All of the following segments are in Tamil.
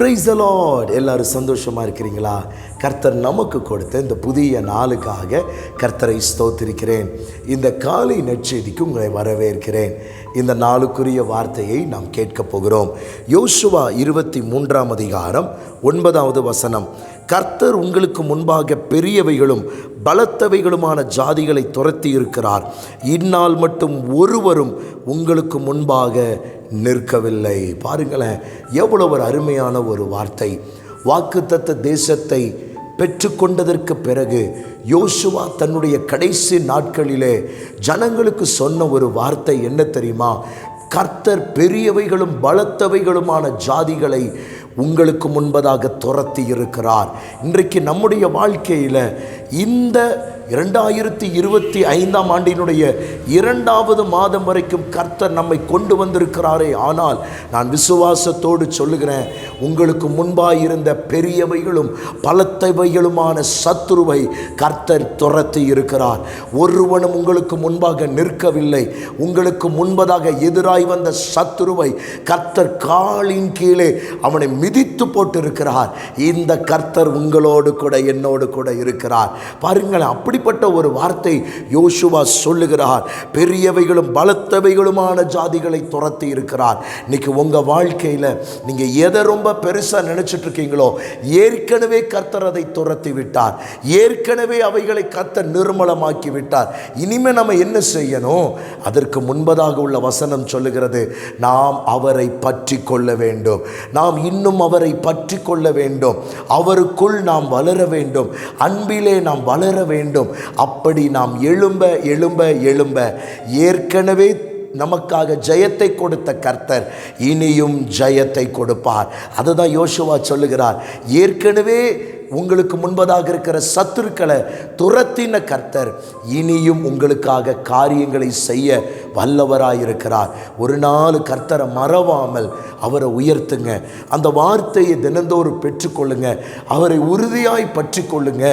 ப்ரைஸ் அலாட் எல்லாரும் சந்தோஷமாக இருக்கிறீங்களா? கர்த்தர் நமக்கு கொடுத்த இந்த புதிய நாளுக்காக கர்த்தரை ஸ்தோத்திருக்கிறேன். இந்த காலை நற்செய்திக்கு உங்களை வரவேற்கிறேன். இந்த நாளுக்குரிய வார்த்தையை நாம் கேட்கப் போகிறோம். யோசுவா இருபத்தி மூன்றாம் அதிகாரம் ஒன்பதாவது வசனம். கர்த்தர் உங்களுக்கு முன்பாக பெரியவைகளும் பலத்தவைகளுமான ஜாதிகளை துரத்தி இருக்கிறார் இந்நாள் மட்டும் ஒருவரும் உங்களுக்கு முன்பாக நிற்கவில்லை. பாருங்களேன் எவ்வளவு ஒரு அருமையான ஒரு வார்த்தை. வாக்குத்தத்த தேசத்தை பெற்றுக்கொண்டதற்கு பிறகு யோசுவா தன்னுடைய கடைசி நாட்களிலே ஜனங்களுக்கு சொன்ன ஒரு வார்த்தை என்ன தெரியுமா? கர்த்தர் பெரியவைகளும் பலத்தவைகளுமான ஜாதிகளை உங்களுக்கு முன்பதாக துரத்தி இருக்கிறார். இன்றைக்கு நம்முடைய வாழ்க்கையில் இந்த இரண்டாயிரத்தி இருபத்தி ஐந்தாம் ஆண்டினுடைய இரண்டாவது மாதம் வரைக்கும் கர்த்தர் நம்மை கொண்டு வந்திருக்கிறாரே. ஆனால் நான் விசுவாசத்தோடு சொல்லுகிறேன் உங்களுக்கு முன்பாக இருந்த பெரியவைகளும் பலத்தவைகளுமான சத்துருவை கர்த்தர் துரத்தி இருக்கிறார். ஒருவனும் உங்களுக்கு முன்பாக நிற்கவில்லை. உங்களுக்கு முன்பதாக எதிராய் வந்த சத்துருவை கர்த்தர் காலின் கீழே அவனை மிதித்து போட்டிருக்கிறார். இந்த கர்த்தர் உங்களோடு கூட என்னோடு கூட இருக்கிறார். பாருங்களேன் அப்படி அப்படிப்பட்ட ஒரு வார்த்தை யோசுவா சொல்லுகிறார். பெரியவைகளும் பலத்தவைகளுமான ஜாதிகளை துரத்தி இருக்கிறார். இன்னைக்கு உங்கள் வாழ்க்கையில் நீங்கள் எதை ரொம்ப பெருசாக நினச்சிட்டு இருக்கீங்களோ ஏற்கனவே கர்த்தர் அதை துரத்தி விட்டார். ஏற்கனவே அவைகளை கர்த்தர் நிர்மலமாக்கி விட்டார். இனிமே நம்ம என்ன செய்யணும்? அதற்கு முன்பதாக உள்ள வசனம் சொல்லுகிறது நாம் அவரை பற்றி கொள்ள வேண்டும். நாம் இன்னும் அவரை பற்றி கொள்ள வேண்டும். அவருக்குள் நாம் வளர வேண்டும். அன்பிலே நாம் வளர வேண்டும். அப்படி நாம் எழும்ப எழும்ப எழும்ப ஏற்கனவே நமக்காக ஜெயத்தை கொடுத்த கர்த்தர் இனியும் ஜெயத்தை கொடுப்பார். அதுதான் யோசுவா சொல்லுகிறார். ஏற்கனவே உங்களுக்கு முன்பதாக இருக்கிற சத்துருக்களை துரத்தின கர்த்தர் இனியும் உங்களுக்காக காரியங்களை செய்ய வல்லவராயிருக்கிறார். ஒரு நாள் கர்த்தரை மறவாமல் அவரை உயர்த்துங்க. அந்த வார்த்தையை தினந்தோறும் பெற்றுக்கொள்ளுங்க. அவரை உறுதியாய் பற்றி கொள்ளுங்க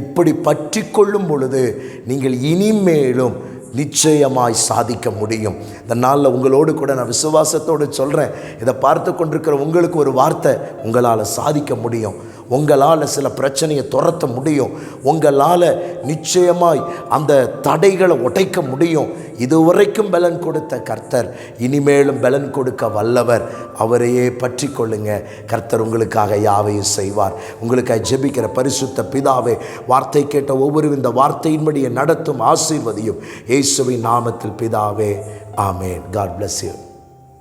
இப்படி பற்றி கொள்ளும் பொழுது நீங்கள் இனிமேலும் நிச்சயமாய் சாதிக்க முடியும். இந்த நாளில் உங்களோடு கூட நான் விசுவாசத்தோடு சொல்கிறேன் இதை பார்த்து கொண்டிருக்கிற உங்களுக்கு ஒரு வார்த்தை உங்களால் சாதிக்க முடியும். உங்களால் சில பிரச்சனையை துரத்த முடியும். உங்களால் நிச்சயமாய் அந்த தடைகளை உடைக்க முடியும். இதுவரைக்கும் பலன் கொடுத்த கர்த்தர் இனிமேலும் பலன் கொடுக்க வல்லவர். அவரையே பற்றி கொள்ளுங்க. கர்த்தர் உங்களுக்காக யாவையும் செய்வார். உங்களுக்காக ஜெபிக்கிற பரிசுத்த பிதாவே வார்த்தை கேட்ட ஒவ்வொரு இந்த வார்த்தையின்படியே நடத்தும் ஆசீர்வதியும். இயேசுவின் நாமத்தில் பிதாவே ஆமேன். God bless you